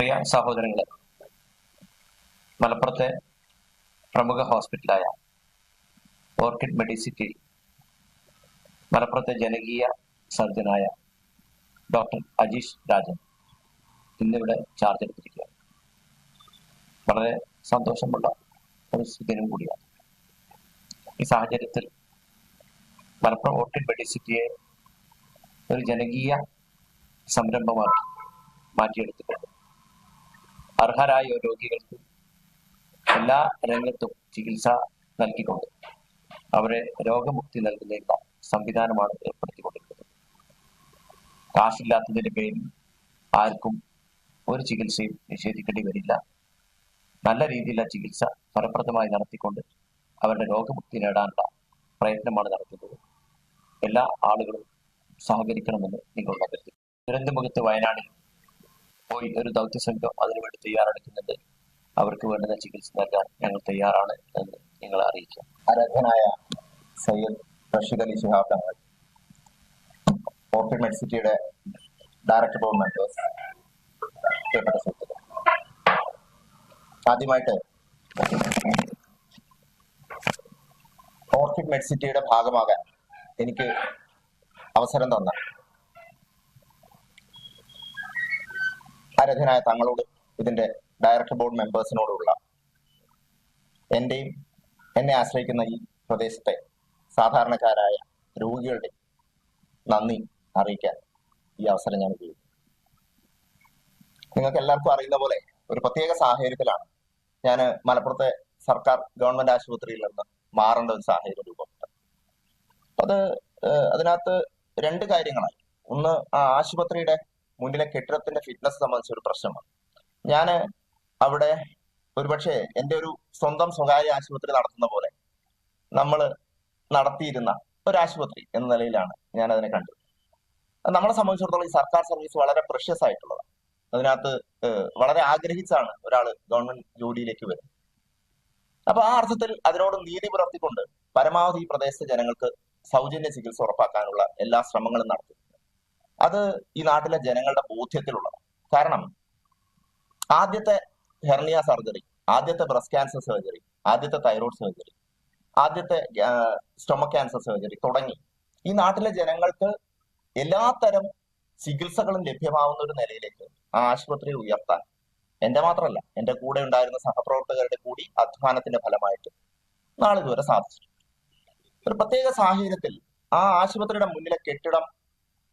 പ്രിയ സഹോദരങ്ങളെ മലപ്പുറത്തെ പ്രമുഖ ഹോസ്പിറ്റലായ ഓർക്കിഡ് മെഡിസിറ്റി മലപ്പുറത്തെ ജനകീയ സർജനായ ഡോക്ടർ അജീഷ് രാജൻ ഇന്നിവിടെ ചാർജ് എടുത്തിരിക്കുകയാണ്. വളരെ സന്തോഷമുള്ള ഒരു ദിനം കൂടിയാണ്. ഈ സാഹചര്യത്തിൽ മലപ്പുറം ഓർക്കിഡ് മെഡിസിറ്റിയെ ഒരു ജനകീയ സംരംഭമാക്കി മാറ്റിയെടുത്തിട്ടുണ്ട്. അർഹരായ രോഗികൾക്ക് എല്ലാ രംഗത്തും ചികിത്സ നൽകിക്കൊണ്ട് അവരെ രോഗമുക്തി നൽകുന്നതിനുള്ള സംവിധാനമാണ് ഏർപ്പെടുത്തിക്കൊണ്ടിരിക്കുന്നത്. കാശില്ലാത്തതിന്റെ പേരിൽ ആർക്കും ഒരു ചികിത്സയും നിഷേധിക്കേണ്ടി വരില്ല. നല്ല രീതിയിലുള്ള ചികിത്സ ഫലപ്രദമായി നടത്തിക്കൊണ്ട് അവരുടെ രോഗമുക്തി നേടാനുള്ള പ്രയത്നമാണ് നടത്തുന്നത്. എല്ലാ ആളുകളും സഹകരിക്കണമെന്ന് നിങ്ങളുടെ തുരന്തമുഖത്ത് ദുരന്തമുഖത്ത് വയനാടിൽ പോയി ഒരു ദൗത്യ സംഘം അതിനുവേണ്ടി തയ്യാറെടുക്കുന്നുണ്ട് അവർക്ക് വേണ്ടുന്ന ചികിത്സ നൽകാൻ ഞങ്ങൾ തയ്യാറാണ് എന്ന് നിങ്ങളെ അറിയിക്കാം. ആരാധനായ സയ്യദ് റഷീദ് അലി ശിഹാബ് തങ്ങൾ ഓർക്കിഡ് മെഡിസിറ്റിയുടെ ഡയറക്ടർ ബോർഡ് മെമ്പേഴ്സ് പ്രിയപ്പെട്ട സുഹൃത്തുക്കൾ ആദ്യമായിട്ട് ഓർക്കിഡ് മെഡിസിറ്റിയുടെ ഭാഗമാകാൻ എനിക്ക് അവസരം തന്ന ആരാധനായ തങ്ങളോട് ഇതിന്റെ ഡയറക്ടർ ബോർഡ് മെമ്പേഴ്സിനോടുള്ള എന്റെയും എന്നെ ആശ്രയിക്കുന്ന ഈ പ്രദേശത്തെ സാധാരണക്കാരായ രോഗികളുടെ നന്ദി അറിയിക്കാൻ ഈ അവസരം ഞാൻ ഉപയോഗിക്കും നിങ്ങൾക്ക് എല്ലാവർക്കും അറിയുന്ന പോലെ ഒരു പ്രത്യേക സാഹചര്യത്തിലാണ് ഞാൻ മലപ്പുറത്തെ സർക്കാർ ഗവൺമെന്റ് ആശുപത്രിയിൽ നിന്ന് മാറേണ്ട ഒരു സാഹചര്യം രൂപപ്പെട്ടത്. അത് അതിനകത്ത് രണ്ട് കാര്യങ്ങളായി. ഒന്ന് ആശുപത്രിയുടെ മുന്നിലെ കെട്ടിടത്തിന്റെ ഫിറ്റ്നസ് സംബന്ധിച്ച ഒരു പ്രശ്നമാണ്. ഞാൻ അവിടെ ഒരുപക്ഷെ എന്റെ ഒരു സ്വന്തം സ്വകാര്യ ആശുപത്രി നടത്തുന്ന പോലെ നമ്മൾ നടത്തിയിരുന്ന ഒരു ആശുപത്രി എന്ന നിലയിലാണ് ഞാൻ അതിനെ കണ്ടത് നമ്മളെ സംബന്ധിച്ചിടത്തോളം ഈ സർക്കാർ സർവീസ് വളരെ പ്രഷ്യസ് ആയിട്ടുള്ളതാണ്. അതിനകത്ത് വളരെ ആഗ്രഹിച്ചാണ് ഒരാൾ ഗവൺമെന്റ് ജോലിയിലേക്ക് വരുന്നത്. അപ്പൊ ആ അർത്ഥത്തിൽ അതിനോട് നീതി പുലർത്തിക്കൊണ്ട് പരമാവധി ഈ പ്രദേശത്തെ ജനങ്ങൾക്ക് സൗജന്യ ചികിത്സ ഉറപ്പാക്കാനുള്ള എല്ലാ ശ്രമങ്ങളും നടത്തി. അത് ഈ നാട്ടിലെ ജനങ്ങളുടെ ബോധ്യത്തിലുള്ളതാണ്. കാരണം ആദ്യത്തെ ഹെർണിയ സർജറി ആദ്യത്തെ ബ്രസ്റ്റ് ക്യാൻസർ സർജറി ആദ്യത്തെ തൈറോയ്ഡ് സർജറി ആദ്യത്തെ സ്റ്റൊമക് ക്യാൻസർ സർജറി തുടങ്ങി. ഈ നാട്ടിലെ ജനങ്ങൾക്ക് എല്ലാത്തരം ചികിത്സകളും ലഭ്യമാവുന്ന ഒരു നിലയിലേക്ക് ആ ആശുപത്രി ഉയർത്താൻ എന്റെ മാത്രമല്ല എന്റെ കൂടെ ഉണ്ടായിരുന്ന സഹപ്രവർത്തകരുടെ കൂടി അധ്വാനത്തിന്റെ ഫലമായിട്ട് നാളിതുവരെ സാധിച്ചു ഒരു പ്രത്യേക സാഹചര്യത്തിൽ ആ ആശുപത്രിയുടെ മുന്നിലെ കെട്ടിടം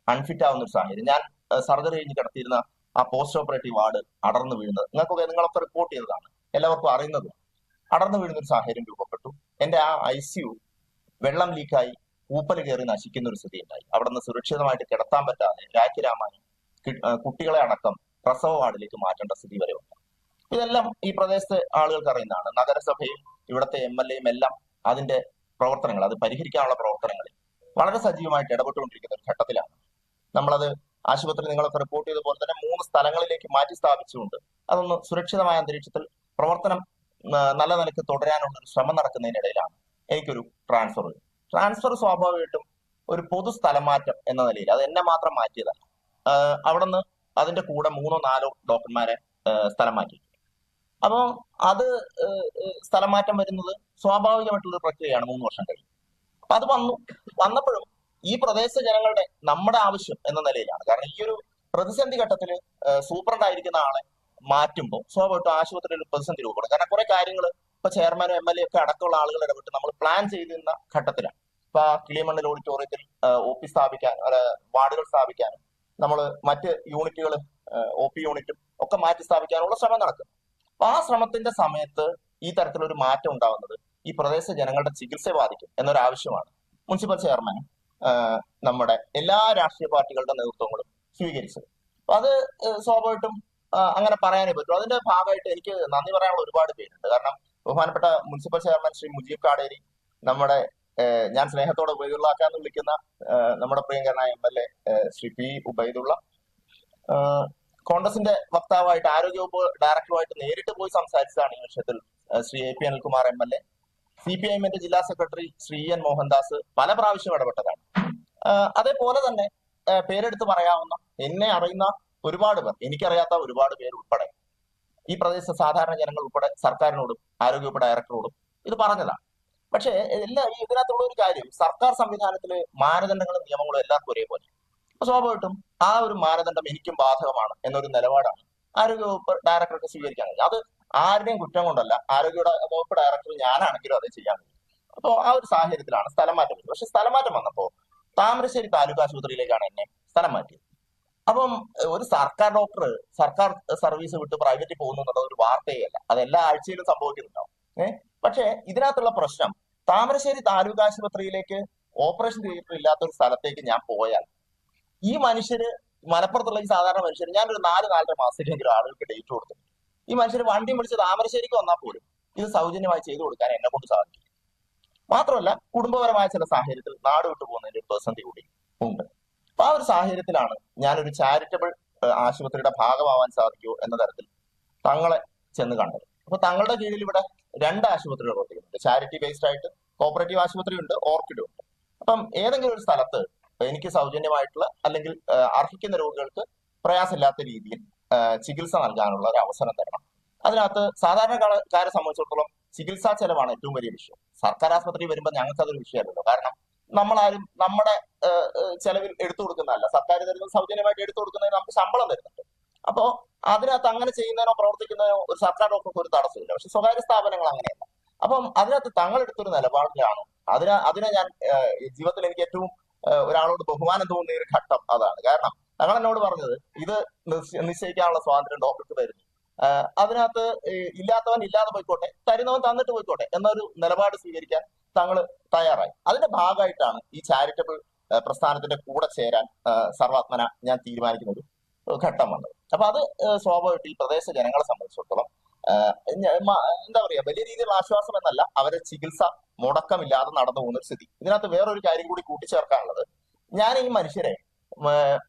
അൺഫിറ്റ് ആവുന്ന ഒരു സാഹചര്യം. ഞാൻ സർജറി കഴിഞ്ഞ് കിടത്തിയിരുന്ന ആ പോസ്റ്റ് ഓപ്പറേറ്റീവ് വാർഡ് അടർന്നു വീഴുന്നത് നിങ്ങൾക്കൊക്കെ നിങ്ങളൊക്കെ റിപ്പോർട്ട് ചെയ്തതാണ്. എല്ലാവർക്കും അറിയുന്നതാണ് അടർന്നു വീഴുന്ന ഒരു സാഹചര്യം രൂപപ്പെട്ടു. എന്റെ ആ ഐ സി യു വെള്ളം ലീക്കായി ഊപ്പൽ കയറി നശിക്കുന്ന ഒരു സ്ഥിതി ഉണ്ടായി. അവിടെ നിന്ന് സുരക്ഷിതമായിട്ട് കിടത്താൻ പറ്റാതെ കി- കുട്ടികളെ അടക്കം പ്രസവ വാർഡിലേക്ക് മാറ്റേണ്ട സ്ഥിതി വരെ ഉണ്ട് ഇതെല്ലാം ഈ പ്രദേശത്തെ ആളുകൾക്ക് അറിയുന്നതാണ്. നഗരസഭയും ഇവിടുത്തെ എം എൽ എയും എല്ലാം അതിന്റെ പ്രവർത്തനങ്ങൾ അത് പരിഹരിക്കാനുള്ള പ്രവർത്തനങ്ങളിൽ വളരെ സജീവമായിട്ട് ഇടപെട്ടുകൊണ്ടിരിക്കുന്ന ഒരു ഘട്ടത്തിലാണ്. നമ്മളത് ആശുപത്രി നിങ്ങളൊക്കെ റിപ്പോർട്ട് ചെയ്ത പോലെ തന്നെ മൂന്ന് സ്ഥലങ്ങളിലേക്ക് മാറ്റി സ്ഥാപിച്ചുകൊണ്ട് അതൊന്ന് സുരക്ഷിതമായ അന്തരീക്ഷത്തിൽ പ്രവർത്തനം നല്ല നിലയ്ക്ക് തുടരാനുള്ള ഒരു ശ്രമം നടക്കുന്നതിനിടയിലാണ് എനിക്കൊരു ട്രാൻസ്ഫർ ട്രാൻസ്ഫർ സ്വാഭാവികമായിട്ടും ഒരു പൊതു സ്ഥലമാറ്റം എന്ന നിലയിൽ അത് എന്നെ മാത്രം മാറ്റിയതല്ല. അവിടുന്ന് അതിന്റെ കൂടെ മൂന്നോ നാലോ ഡോക്ടർമാരെ സ്ഥലം മാറ്റി. അപ്പോൾ അത് സ്ഥലം മാറ്റം വരുന്നത് സ്വാഭാവികമായിട്ടുള്ള പ്രക്രിയയാണ് മൂന്ന് വർഷം കഴിഞ്ഞ്. അപ്പൊ അത് വന്നു. വന്നപ്പോഴും ഈ പ്രദേശ ജനങ്ങളുടെ നമ്മുടെ ആവശ്യം എന്ന നിലയിലാണ്. കാരണം ഈ ഒരു പ്രതിസന്ധി ഘട്ടത്തിൽ സൂപ്രണ്ടായിരിക്കുന്ന ആളെ മാറ്റുമ്പോൾ സ്വാഭാവികമായിട്ടും ആശുപത്രിയിൽ പ്രതിസന്ധി രൂപപ്പെടും. കാരണം കുറെ കാര്യങ്ങൾ ഇപ്പൊ ചെയർമാനും എം എൽ എ ഒക്കെ അടക്കമുള്ള ആളുകൾ ഇടപെട്ട് നമ്മൾ പ്ലാൻ ചെയ്തിരുന്ന ഘട്ടത്തിലാണ്. ഇപ്പൊ കിളിമണ്ണിൽ ഓഡിറ്റോറിയത്തിൽ ഒ പി സ്ഥാപിക്കാനും വാർഡുകൾ സ്ഥാപിക്കാനും നമ്മൾ മറ്റ് യൂണിറ്റുകൾ ഒ പി യൂണിറ്റും ഒക്കെ മാറ്റി സ്ഥാപിക്കാനുള്ള ശ്രമം നടക്കും അപ്പൊ ആ ശ്രമത്തിന്റെ സമയത്ത് ഈ തരത്തിലൊരു മാറ്റം ഉണ്ടാവുന്നത് ഈ പ്രദേശ ജനങ്ങളുടെ ചികിത്സയെ ബാധിക്കും എന്നൊരു ആവശ്യമാണ് മുനിസിപ്പൽ ചെയർമാനും നമ്മുടെ എല്ലാ രാഷ്ട്രീയ പാർട്ടികളുടെ നേതൃത്വങ്ങളും സ്വീകരിച്ചത്. അപ്പൊ അത് സ്വാഭാവികമായിട്ടും അങ്ങനെ പറയാനേ പറ്റും. അതിന്റെ ഭാഗമായിട്ട് എനിക്ക് നന്ദി പറയാനുള്ള ഒരുപാട് പേരുണ്ട്. കാരണം ബഹുമാനപ്പെട്ട മുനിസിപ്പൽ ചെയർമാൻ ശ്രീ മുജീബ് കാടേരി നമ്മുടെ ഞാൻ സ്നേഹത്തോടെ ഉബൈദുള്ള എന്ന് വിളിക്കുന്ന നമ്മുടെ പ്രിയങ്കരനായ M L A Shri P Ubaidulla. കോൺഗ്രസിന്റെ വക്താവായിട്ട് ആരോഗ്യവകുപ്പ് ഡയറക്ടറുമായിട്ട് നേരിട്ട് പോയി സംസാരിച്ചതാണ് ഈ വിഷയത്തിൽ Shri A P Anilkumar M L A. C P I എമ്മിന്റെ ജില്ലാ സെക്രട്ടറി ശ്രീ എൻ മോഹൻദാസ് പല പ്രാവശ്യം ഇടപെട്ടതാണ്. അതേപോലെ തന്നെ പേരെടുത്ത് പറയാവുന്ന എന്നെ അറിയുന്ന ഒരുപാട് പേർ എനിക്കറിയാത്ത ഒരുപാട് പേർ ഉൾപ്പെടെ ഈ പ്രദേശത്തെ സാധാരണ ജനങ്ങൾ ഉൾപ്പെടെ സർക്കാരിനോടും ആരോഗ്യവകുപ്പ് ഡയറക്ടറോടും ഇത് പറഞ്ഞതാണ്. പക്ഷേ എല്ലാ ഇതിനകത്തുള്ള ഒരു കാര്യം സർക്കാർ സംവിധാനത്തിൽ മാനദണ്ഡങ്ങളും നിയമങ്ങളും എല്ലാവർക്കും ഒരേപോലെ. സ്വാഭാവികമായിട്ടും ആ ഒരു മാനദണ്ഡം എനിക്കും ബാധകമാണ് എന്നൊരു നിലപാടാണ് ആരോഗ്യവകുപ്പ് ഡയറക്ടർക്ക് സ്വീകരിക്കാൻ കഴിയും അത് ആരുടെയും കുറ്റം കൊണ്ടല്ല. ആരോഗ്യ വകുപ്പ് ഡയറക്ടർ ഞാനാണെങ്കിലും അതേ ചെയ്യാൻ അപ്പോൾ ആ ഒരു സാഹചര്യത്തിലാണ് സ്ഥലം മാറ്റം പക്ഷെ സ്ഥലം മാറ്റം വന്നപ്പോ താമരശ്ശേരി താലൂക്ക് ആശുപത്രിയിലേക്കാണ് എന്നെ സ്ഥലം മാറ്റിയത്. അപ്പം ഒരു സർക്കാർ ഡോക്ടർ സർക്കാർ സർവീസ് വിട്ട് പ്രൈവറ്റിൽ പോകുന്നു എന്നുള്ളത് ഒരു വാർത്തയല്ല. അത് എല്ലാ ആഴ്ചയിലും സംഭവിക്കുന്നുണ്ടാവും. ഏഹ് പക്ഷേ ഇതിനകത്തുള്ള പ്രശ്നം താമരശ്ശേരി താലൂക്ക് ആശുപത്രിയിലേക്ക് ഓപ്പറേഷൻ തിയേറ്റർ ഇല്ലാത്ത ഒരു സ്ഥലത്തേക്ക് ഞാൻ പോയാൽ ഈ മനുഷ്യര് മലപ്പുറത്തുള്ള ഈ സാധാരണ മനുഷ്യർ ഞാനൊരു നാല് നാലര മാസത്തേക്കെങ്കിലും ആളുകൾക്ക് ഡേറ്റ് കൊടുത്തു ഈ മനുഷ്യർ വണ്ടി പിടിച്ച് താമരശ്ശേരിക്ക് വന്നാൽ പോലും ഇത് സൗജന്യമായി ചെയ്തു കൊടുക്കാൻ എന്നെ കൊണ്ട് സാധിക്കും മാത്രമല്ല കുടുംബപരമായ ചില സാഹചര്യത്തിൽ നാട് വിട്ടു പോകുന്നതിന്റെ ഒരു പ്രതിസന്ധി കൂടി ഉണ്ട്. അപ്പൊ ആ ഒരു സാഹചര്യത്തിലാണ് ഞാനൊരു ചാരിറ്റബിൾ ആശുപത്രിയുടെ ഭാഗമാവാൻ സാധിക്കുമോ എന്ന തരത്തിൽ തങ്ങളെ ചെന്ന് കണ്ടത്. അപ്പൊ തങ്ങളുടെ കീഴിൽ ഇവിടെ രണ്ട് ആശുപത്രികൾ പ്രവർത്തിക്കുന്നുണ്ട്. ചാരിറ്റി ബേസ്ഡ് ആയിട്ട് കോപ്പറേറ്റീവ് ആശുപത്രി ഉണ്ട് ഓർക്കിഡും ഉണ്ട്. അപ്പം ഏതെങ്കിലും ഒരു സ്ഥലത്ത് എനിക്ക് സൗജന്യമായിട്ടുള്ള അല്ലെങ്കിൽ അർഹിക്കുന്ന രോഗികൾക്ക് പ്രയാസമില്ലാത്ത രീതിയിൽ ചികിത്സ നൽകാനുള്ള ഒരു അവസരം തരണം. അതിനകത്ത് സാധാരണക്കാരെ സംബന്ധിച്ചിടത്തോളം ചികിത്സാ ചെലവാണ് ഏറ്റവും വലിയ വിഷയം. സർക്കാർ ആശുപത്രി വരുമ്പോൾ ഞങ്ങൾക്ക് അതൊരു വിഷയമല്ലല്ലോ. കാരണം നമ്മളാരും നമ്മുടെ ചെലവിൽ എടുത്തു കൊടുക്കുന്നതല്ല. സർക്കാർ തരുന്നത് സൗജന്യമായിട്ട് എടുത്തു കൊടുക്കുന്നതിന് നമുക്ക് ശമ്പളം തരുന്നുണ്ട് അപ്പോ അതിനകത്ത് അങ്ങനെ ചെയ്യുന്നതിനോ പ്രവർത്തിക്കുന്നതിനോ ഒരു സർക്കാർ ഡോക്ടർക്ക് ഒരു തടസ്സമില്ല പക്ഷെ സ്വകാര്യ സ്ഥാപനങ്ങൾ അങ്ങനെയല്ല. അപ്പം അതിനകത്ത് തങ്ങൾ എടുത്തൊരു നിലപാടിലാണ്. അതിനെ അതിനെ ഞാൻ ജീവിതത്തിൽ എനിക്ക് ഏറ്റവും ഒരാളോട് ബഹുമാനം തോന്നിയ ഒരു ഘട്ടം അതാണ്. കാരണം ഞങ്ങൾ എന്നോട് പറഞ്ഞത് ഇത് നിശ്ചയിക്കാനുള്ള സ്വാതന്ത്ര്യം ഡോക്ടർക്ക് തരുന്നു. അതിനകത്ത് ഇല്ലാത്തവൻ ഇല്ലാതെ പോയിക്കോട്ടെ തരുന്നവൻ തന്നിട്ട് പോയിക്കോട്ടെ എന്നൊരു നിലപാട് സ്വീകരിക്കാൻ തങ്ങൾ തയ്യാറായി. അതിന്റെ ഭാഗമായിട്ടാണ് ഈ ചാരിറ്റബിൾ പ്രസ്ഥാനത്തിന്റെ കൂടെ ചേരാൻ സർവാത്മന ഞാൻ തീരുമാനിക്കുന്ന ഒരു ഘട്ടം വന്നത്. അപ്പൊ അത് സ്വാഭാവികമായിട്ട് ഈ പ്രദേശ ജനങ്ങളെ സംബന്ധിച്ചിടത്തോളം എന്താ പറയാ വലിയ രീതിയിലുള്ള ആശ്വാസം എന്നല്ല അവരെ ചികിത്സ മുടക്കമില്ലാതെ നടന്നു പോകുന്ന ഒരു സ്ഥിതി. ഇതിനകത്ത് വേറൊരു കാര്യം കൂടി കൂട്ടിച്ചേർക്കാനുള്ളത്. ഞാൻ ഈ മനുഷ്യരെ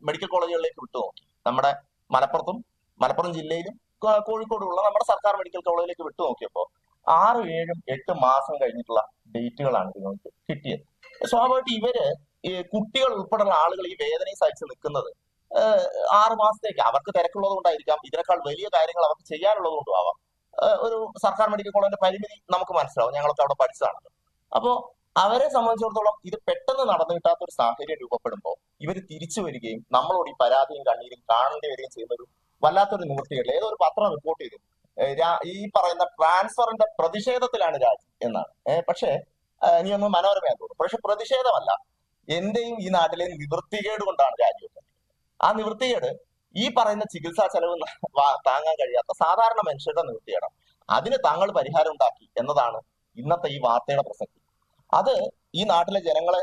മെഡിക്കൽ കോളേജുകളിലേക്ക് വിട്ടു നോക്കി നമ്മുടെ മലപ്പുറത്തും മലപ്പുറം ജില്ലയിലും കോഴിക്കോടുള്ള നമ്മുടെ സർക്കാർ മെഡിക്കൽ കോളേജിലേക്ക് വിട്ടു നോക്കിയപ്പോൾ ആറ് ഏഴും എട്ട് മാസം കഴിഞ്ഞിട്ടുള്ള ഡേറ്റുകളാണ് നിങ്ങൾക്ക് കിട്ടിയത്. സ്വാഭാവികമായിട്ട് ഇവർ കുട്ടികൾ ഉൾപ്പെടെയുള്ള ആളുകൾ ഈ വേദനയും സഹിച്ച് നിൽക്കുന്നത് ആറ് മാസത്തേക്ക്. അവർക്ക് തിരക്കുള്ളത് കൊണ്ടായിരിക്കാം. ഇതിനേക്കാൾ വലിയ കാര്യങ്ങൾ അവർക്ക് ചെയ്യാനുള്ളത് കൊണ്ടും ആവാം. ഒരു സർക്കാർ മെഡിക്കൽ കോളേജിന്റെ പരിമിതി നമുക്ക് മനസ്സിലാവും. ഞങ്ങളൊക്കെ അവിടെ പഠിച്ചതാണല്ലോ. അപ്പോ അവരെ സംബന്ധിച്ചിടത്തോളം ഇത് പെട്ടെന്ന് നടന്നു കിട്ടാത്ത ഒരു സാഹചര്യം രൂപപ്പെടുമ്പോൾ ഇവർ തിരിച്ചു വരികയും നമ്മളോട് ഈ പരാതിയും കണ്ണീരും കാണേണ്ടി വരികയും ചെയ്യുന്ന ഒരു വല്ലാത്തൊരു നിവൃത്തികളിൽ ഏതോ ഒരു പത്രം റിപ്പോർട്ട് ചെയ്തു. ഈ പറയുന്ന ട്രാൻസ്ഫറിന്റെ പ്രതിഷേധത്തിലാണ് രാജി എന്നാണ്. പക്ഷേ ഇനി ഒന്ന് മനോരമയാന്ന് തോന്നുന്നു. പക്ഷെ പ്രതിഷേധമല്ല. എന്റെയും ഈ നാട്ടിലെ നിവൃത്തികേട് കൊണ്ടാണ് രാജിവെക്കുന്നത് ആ നിവൃത്തികേട് ഈ പറയുന്ന ചികിത്സാ ചെലവ് താങ്ങാൻ കഴിയാത്ത സാധാരണ മനുഷ്യരുടെ നിവൃത്തികേടാണ്. അതിന് താങ്കൾ പരിഹാരം ഉണ്ടാക്കി എന്നതാണ് ഇന്നത്തെ ഈ വാർത്തയുടെ പ്രസക്തി. അത് ഈ നാട്ടിലെ ജനങ്ങളെ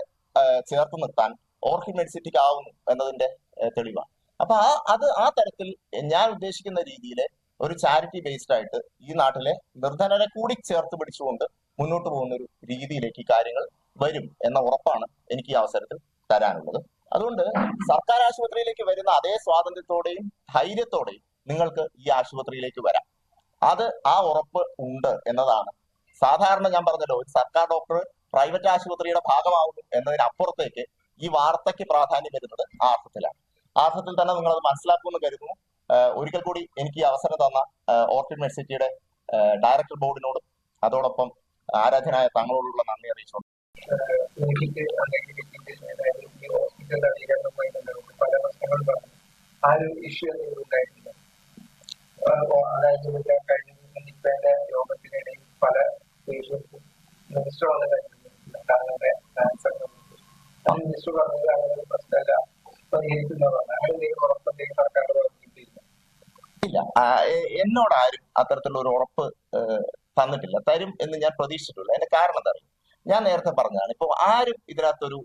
ചേർത്ത് നിർത്താൻ ഓർക്കിഡ് മെഡിസിറ്റിക്ക് ആവുന്നു എന്നതിന്റെ തെളിവാണ് അപ്പൊ ആ അത് ആ തരത്തിൽ ഞാൻ ഉദ്ദേശിക്കുന്ന രീതിയിൽ ഒരു ചാരിറ്റി ബേസ്ഡ് ആയിട്ട് ഈ നാട്ടിലെ നിർധനരെ കൂടി ചേർത്ത് പിടിച്ചുകൊണ്ട് മുന്നോട്ട് പോകുന്ന ഒരു രീതിയിലേക്ക് കാര്യങ്ങൾ വരും എന്ന ഉറപ്പാണ് എനിക്ക് ഈ അവസരത്തിൽ തരാനുള്ളത്. അതുകൊണ്ട് സർക്കാർ ആശുപത്രിയിലേക്ക് വരുന്ന അതേ സ്വാതന്ത്ര്യത്തോടെയും ധൈര്യത്തോടെയും നിങ്ങൾക്ക് ഈ ആശുപത്രിയിലേക്ക് വരാം. അത് ആ ഉറപ്പ് ഉണ്ട് എന്നതാണ്. സാധാരണ ഞാൻ പറഞ്ഞല്ലോ ഒരു സർക്കാർ ഡോക്ടർ പ്രൈവറ്റ് ആശുപത്രിയുടെ ഭാഗമാവുന്നു എന്നതിനപ്പുറത്തേക്ക് ഈ വാർത്തയ്ക്ക് പ്രാധാന്യം വരുന്നത് ആ അർത്ഥത്തിലാണ് ആ അർത്ഥത്തിൽ തന്നെ നിങ്ങൾ അത് മനസ്സിലാക്കുമെന്ന് കരുതുന്നു. ഒരിക്കൽ കൂടി എനിക്ക് ഈ അവസരം തന്ന ഓർക്കിഡ് യൂണിവേഴ്സിറ്റിയുടെ ഡയറക്ടർ ബോർഡിനോടും അതോടൊപ്പം ആരാധനായ തങ്ങളോടുള്ള നന്ദി അറിയിച്ചു എനിക്ക് അല്ലെങ്കിൽ ഇതിന്റെ അതായത് ഹോസ്പിറ്റൽ നവീകരണവുമായി ബന്ധപ്പെട്ട് പല പ്രശ്നങ്ങളും പറഞ്ഞു ആ അതായത് കഴിഞ്ഞ ദിവസം നിപ്പയുടെ യോഗത്തിനിടയിൽ പല പേഷ്യൻസും മിനിസ്റ്റർ വന്ന അത് മിനിസ്റ്റർ പറഞ്ഞത് അങ്ങനെ ഒരു പ്രശ്നമല്ല പരിഹരിക്കുന്നതാണ് അങ്ങനെ എന്തെങ്കിലും സർക്കാർ ഇല്ല. എന്നോട് ആരും അത്തരത്തിലുള്ള ഒരു ഉറപ്പ് തന്നിട്ടില്ല. തരും എന്ന് ഞാൻ പ്രതീക്ഷിച്ചിട്ടില്ല. അതിന്റെ കാരണം എന്താ? ഞാൻ നേരത്തെ പറഞ്ഞതാണ്. ഇപ്പൊ ആരും ഇതിനകത്തൊരു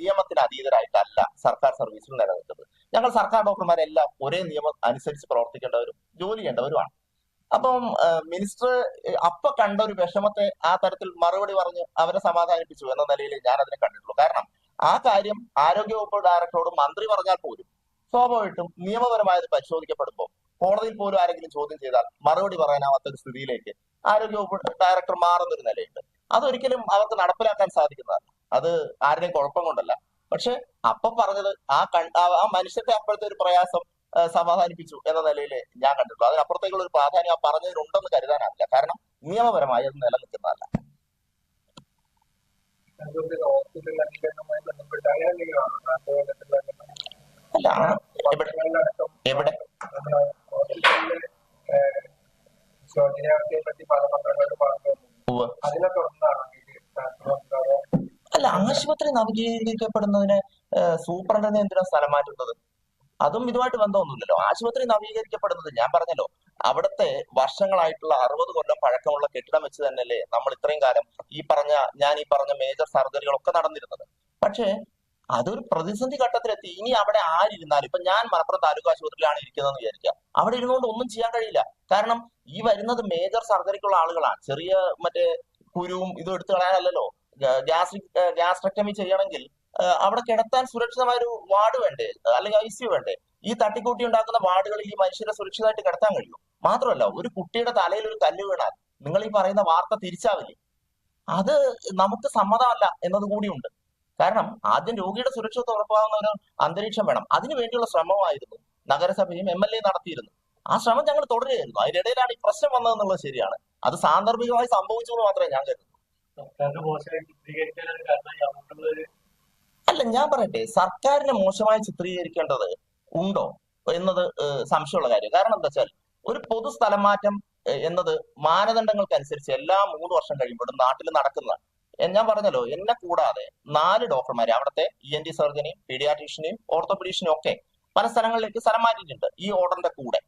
നിയമത്തിന് അതീതരായിട്ടല്ല സർക്കാർ സർവീസിൽ നിലനിൽക്കുന്നത് ഞങ്ങൾ സർക്കാർ ഡോക്ടർമാരെല്ലാം ഒരേ നിയമം അനുസരിച്ച് പ്രവർത്തിക്കേണ്ടവരും ജോലി ചെയ്യേണ്ടവരുമാണ്. അപ്പം മിനിസ്റ്റർ അപ്പൊ കണ്ട ഒരു വിഷമത്തെ ആ തരത്തിൽ മറുപടി പറഞ്ഞ് അവരെ സമാധാനിപ്പിച്ചു എന്ന നിലയിൽ ഞാൻ അതിനെ കണ്ടിട്ടുള്ളൂ. കാരണം ആ കാര്യം ആരോഗ്യവകുപ്പ് ഡയറക്ടറോട് മന്ത്രി പറഞ്ഞാൽ പോലും സ്വാഭാവികമായിട്ടും നിയമപരമായത് പരിശോധിക്കപ്പെടുമ്പോൾ കോടതിയിൽ പോലും ആരെങ്കിലും ചോദ്യം ചെയ്താൽ മറുപടി പറയാനാവാത്ത ഒരു സ്ഥിതിയിലേക്ക് ആരോഗ്യവകുപ്പ് ഡയറക്ടർ മാറുന്ന ഒരു നിലയുണ്ട്. അതൊരിക്കലും അവർക്ക് നടപ്പിലാക്കാൻ സാധിക്കുന്നതല്ല. അത് ആരുടെയും കുഴപ്പം കൊണ്ടല്ല. പക്ഷെ അപ്പൊ പറഞ്ഞത് ആ കണ്ട ആ മനുഷ്യന്റെ അപ്പോഴത്തെ ഒരു പ്രയാസം സമാധാനിപ്പിച്ചു എന്ന നിലയിൽ ഞാൻ കണ്ടിട്ടുള്ളൂ. അതിനപ്പുറത്തേക്കുള്ള ഒരു പ്രാധാന്യം ആ പറഞ്ഞതിനുണ്ടെന്ന് കരുതാനാവില്ല കാരണം നിയമപരമായി അത് നിലനിൽക്കുന്നതല്ല. അല്ല എവിടെ എവിടെ? അല്ല ആശുപത്രി നവീകരിക്കപ്പെടുന്നതിന് സൂപ്രണ്ടിനെ എന്തിനാ സ്ഥലം മാറ്റുന്നത്? അതും ഇതുമായിട്ട് ബന്ധമൊന്നുമില്ലല്ലോ. ആശുപത്രി നവീകരിക്കപ്പെടുന്നത് ഞാൻ പറഞ്ഞല്ലോ. അവിടുത്തെ വർഷങ്ങളായിട്ടുള്ള അറുപത് കൊല്ലം പഴക്കമുള്ള കെട്ടിടം വെച്ച് തന്നെയല്ലേ നമ്മൾ ഇത്രയും കാലം ഈ പറഞ്ഞ ഞാൻ ഈ പറഞ്ഞ മേജർ സർജറികളൊക്കെ നടന്നിരുന്നത്. പക്ഷേ അതൊരു പ്രതിസന്ധി ഘട്ടത്തിലെത്തി. ഇനി അവിടെ ആരിരുന്നാലും ഇപ്പൊ ഞാൻ മലപ്പുറം താലൂക്ക് ആശുപത്രിയിലാണ് ഇരിക്കുന്നതെന്ന് വിചാരിക്കുക. അവിടെ ഇരുന്നുകൊണ്ട് ഒന്നും ചെയ്യാൻ കഴിയില്ല. കാരണം ഈ വരുന്നത് മേജർ സർജറിക്കുള്ള ആളുകളാണ്. ചെറിയ മറ്റേ കുരുവും ഇതും എടുത്തു കളയാനല്ലല്ലോ. ഗ്യാസ്ട്രിക് ഗ്യാസ്ട്രക്ടമി ചെയ്യണമെങ്കിൽ അവിടെ കിടത്താൻ സുരക്ഷിതമായ ഒരു വാർഡ് വേണ്ടേ? അല്ലെങ്കിൽ ഐ സി വേണ്ടേ? ഈ തട്ടിക്കൂട്ടി ഉണ്ടാക്കുന്ന വാർഡുകളിൽ ഈ മനുഷ്യരെ സുരക്ഷിതമായിട്ട് കിടത്താൻ കഴിയും മാത്രമല്ല ഒരു കുട്ടിയുടെ തലയിൽ ഒരു കല്ല് വീണാൽ നിങ്ങൾ ഈ പറയുന്ന വാർത്ത തിരിച്ചാവില്ലേ അത് നമുക്ക് സമ്മതമല്ല എന്നത് കൂടിയുണ്ട് കാരണം ആദ്യം രോഗിയുടെ സുരക്ഷിതത്വം ഉറപ്പാകുന്ന ഒരു അന്തരീക്ഷം വേണം. അതിനു വേണ്ടിയുള്ള ശ്രമമായിരുന്നു നഗരസഭയും എം എൽ എ നടത്തിയിരുന്നു ആ ശ്രമം ഞങ്ങൾ തുടരുകയായിരുന്നു. അതിനിടയിലാണ് ഈ പ്രശ്നം വന്നതെന്നുള്ളത് ശരിയാണ്. അത് സാന്ദർഭികമായി സംഭവിച്ചു എന്ന് മാത്രമേ ഞാൻ കരുതൂ അല്ല ഞാൻ പറയട്ടെ. സർക്കാരിനെ മോശമായി ചിത്രീകരിക്കേണ്ടത് ഉണ്ടോ എന്നത് സംശയമുള്ള കാര്യം. കാരണം എന്താ വെച്ചാൽ ഒരു പൊതു സ്ഥലം മാറ്റം എന്നത് മാനദണ്ഡങ്ങൾക്കനുസരിച്ച് എല്ലാ മൂന്ന് വർഷം കഴിയുമ്പോഴും നാട്ടിൽ നടക്കുന്നതാണ് ഞാൻ പറഞ്ഞല്ലോ എന്നെ കൂടാതെ നാല് ഡോക്ടർമാരെ അവിടുത്തെ ഇ എൻ ടി സർജനെയും പീഡിയാട്രീഷ്യനെയും ഓർത്തോപീഡീഷ്യനെയും ഒക്കെ പല സ്ഥലങ്ങളിലേക്ക് സ്ഥലം മാറ്റിയിട്ടുണ്ട് ഈ ഓർഡറിന്റെ കൂടെ.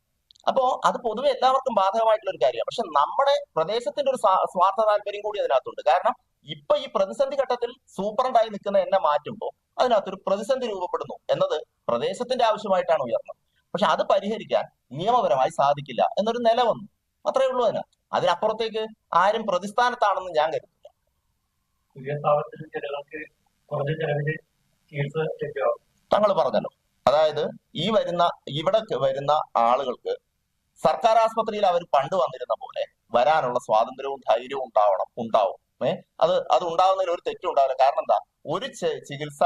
അപ്പോ അത് പൊതുവെ എല്ലാവർക്കും ബാധകമായിട്ടുള്ള ഒരു കാര്യമാണ്. പക്ഷെ നമ്മുടെ പ്രദേശത്തിന്റെ ഒരു സ്വാർത്ഥ താല്പര്യം കൂടി അതിനകത്തുണ്ട്. കാരണം ഇപ്പൊ ഈ പ്രതിസന്ധി ഘട്ടത്തിൽ സൂപ്രണ്ടായി നിൽക്കുന്ന എന്നെ മാറ്റുമ്പോൾ അതിനകത്തൊരു പ്രതിസന്ധി രൂപപ്പെടുന്നു. എന്നത് പ്രദേശത്തിന്റെ ആവശ്യമായിട്ടാണ് ഉയർന്നത്. പക്ഷെ അത് പരിഹരിക്കാൻ നിയമപരമായി സാധിക്കില്ല എന്നൊരു നില വന്നു. അത്രേ ഉള്ളൂ അതിന്. അതിനപ്പുറത്തേക്ക് ആരും പ്രതിസ്ഥാനത്താണെന്ന് ഞാൻ കരുതുന്നില്ല. പുതിയ സ്ഥാപനത്തിൽ ജനങ്ങൾക്ക് കുറഞ്ഞ ചെലവിൽ ചികിത്സ ലഭ്യമാകും. താങ്കൾ പറഞ്ഞല്ലോ. അതായത് ഈ വരുന്ന ഇവിടെ വരുന്ന ആളുകൾക്ക് സർക്കാർ ആസ്പത്രിയിൽ അവർ പണ്ട് വന്നിരുന്ന പോലെ വരാനുള്ള സ്വാതന്ത്ര്യവും ധൈര്യവും ഉണ്ടാവണം ഉണ്ടാവും. ഏ? അത് അത് ഉണ്ടാകുന്നതിൽ ഒരു തെറ്റും ഉണ്ടാവില്ല. കാരണം എന്താ? ഒരു ചികിത്സ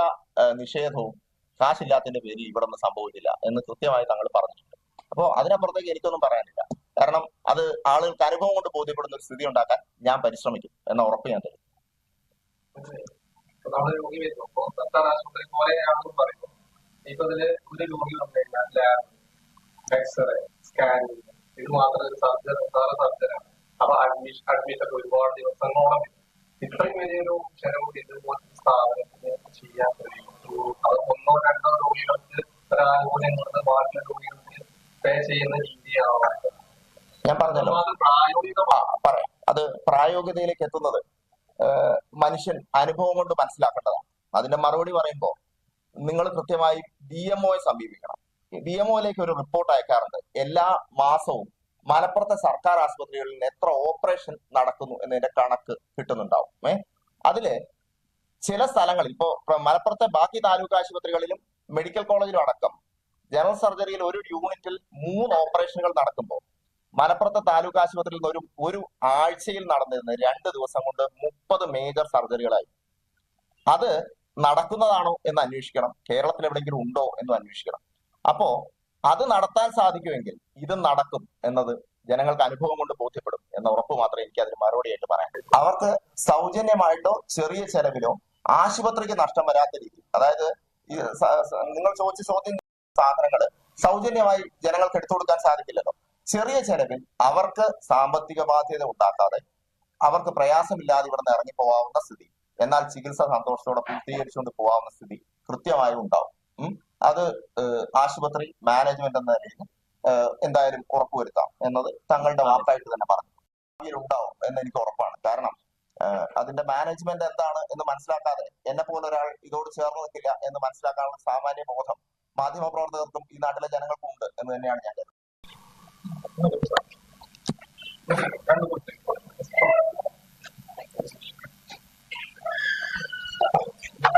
നിഷേധവും കാശില്ലാത്തതിന്റെ പേരിൽ ഇവിടെ ഒന്നും സംഭവിച്ചില്ല എന്ന് കൃത്യമായി താങ്കൾ പറഞ്ഞിട്ടുണ്ട്. അപ്പോ അതിനപ്പുറത്തേക്ക് എനിക്കൊന്നും പറയാനില്ല. കാരണം അത് ആളുകൾക്ക് അനുഭവം കൊണ്ട് ബോധ്യപ്പെടുന്ന ഒരു സ്ഥിതി ഉണ്ടാക്കാൻ ഞാൻ പരിശ്രമിക്കും എന്ന ഉറപ്പ് ഞാൻ തരും. ഇപ്പൊ ഒരു എക്സ്റേ സ്കാനിങ് ഇത് മാത്രം സാറ് സർജറാണ് അപ്പൊ അഡ്മിഷൻ അഡ്മിറ്റ് ഒക്കെ ഒരുപാട് ദിവസങ്ങളോളം. ഇത്രയും വലിയൊരു ചെലവ് ഇതുപോലത്തെ സ്ഥാപനത്തിന് ചെയ്യാൻ കഴിയും അത് ഒന്നോ രണ്ടോ രോഗികൾക്ക് ഒരാനുകൂല്യം കൊടുത്ത് ബാക്കിയുള്ള രോഗികൾക്ക് പേ ചെയ്യുന്ന രീതിയാണ് ഞാൻ പറഞ്ഞല്ലോ. പറയാം. അത് പ്രായോഗികതയിലേക്ക് എത്തുന്നത് മനുഷ്യൻ അനുഭവം കൊണ്ട് മനസ്സിലാക്കേണ്ടതാണ്. അതിന്റെ മറുപടി പറയുമ്പോൾ നിങ്ങൾ കൃത്യമായി ഡി എം ഒയെ സമീപിക്കണം. ഡി എം ഒയിലേക്ക് ഒരു റിപ്പോർട്ട് അയക്കാറുണ്ട്. എല്ലാ മാസവും മലപ്പുറത്തെ സർക്കാർ ആശുപത്രികളിൽ എത്ര ഓപ്പറേഷൻ നടക്കുന്നു എന്നതിന്റെ കണക്ക് കിട്ടുന്നുണ്ടാവും ഏ? അതിൽ ചില സ്ഥലങ്ങളിൽ ഇപ്പോ മലപ്പുറത്തെ ബാക്കി താലൂക്ക് ആശുപത്രികളിലും മെഡിക്കൽ കോളേജിലും അടക്കം ജനറൽ സർജറിയിൽ ഒരു യൂണിറ്റിൽ മൂന്ന് ഓപ്പറേഷനുകൾ നടക്കുമ്പോൾ മലപ്പുറത്തെ താലൂക്ക് ആശുപത്രിയിൽ നിന്ന് ഒരു ഒരു ആഴ്ചയിൽ നടന്നിരുന്ന രണ്ട് ദിവസം കൊണ്ട് മുപ്പത് മേജർ സർജറികളായി. അത് നടക്കുന്നതാണോ എന്ന് അന്വേഷിക്കണം. കേരളത്തിൽ എവിടെയെങ്കിലും ഉണ്ടോ എന്ന് അന്വേഷിക്കണം. അപ്പോ അത് നടത്താൻ സാധിക്കുമെങ്കിൽ ഇത് നടക്കും എന്നത് ജനങ്ങൾക്ക് അനുഭവം കൊണ്ട് ബോധ്യപ്പെടും എന്ന ഉറപ്പ് മാത്രമേ എനിക്ക് അതിന് മറുപടിയായിട്ട് പറയാൻ. അവർക്ക് സൗജന്യമായിട്ടോ ചെറിയ ചെലവിലോ ആശുപത്രിക്ക് നഷ്ടം വരാത്ത രീതി അതായത് നിങ്ങൾ ചോദിച്ച ചോദ്യം സാധനങ്ങൾ സൗജന്യമായി ജനങ്ങൾക്ക് എടുത്തു കൊടുക്കാൻ സാധിക്കില്ലല്ലോ ചെറിയ ചെലവിൽ അവർക്ക് സാമ്പത്തിക ബാധ്യത ഉണ്ടാക്കാതെ അവർക്ക് പ്രയാസമില്ലാതെ ഇവിടെ നിന്ന് ഇറങ്ങി പോവാവുന്ന സ്ഥിതി എന്നാൽ ചികിത്സ സന്തോഷത്തോടെ പൂർത്തീകരിച്ചുകൊണ്ട് പോവാവുന്ന സ്ഥിതി കൃത്യമായി ഉണ്ടാവും. അത് ആശുപത്രി മാനേജ്മെന്റ് എന്ന നിലയിൽ എന്തായാലും ഉറപ്പുവരുത്താം എന്നത് തങ്ങളുടെ വാക്കായിട്ട് തന്നെ പറഞ്ഞു. ഉണ്ടാവും എന്ന് എനിക്ക് ഉറപ്പാണ്. കാരണം അതിന്റെ മാനേജ്മെന്റ് എന്താണ് എന്ന് മനസ്സിലാക്കാതെ എന്നെ പോലെ ഒരാൾ ഇതോട് ചേർന്ന് നിൽക്കില്ല എന്ന് മനസ്സിലാക്കാനുള്ള സാമാന്യ ബോധം മാധ്യമപ്രവർത്തകർക്കും ഈ നാട്ടിലെ ജനങ്ങൾക്കും ഉണ്ട് എന്ന് തന്നെയാണ് ഞാൻ കരുതുന്നത്.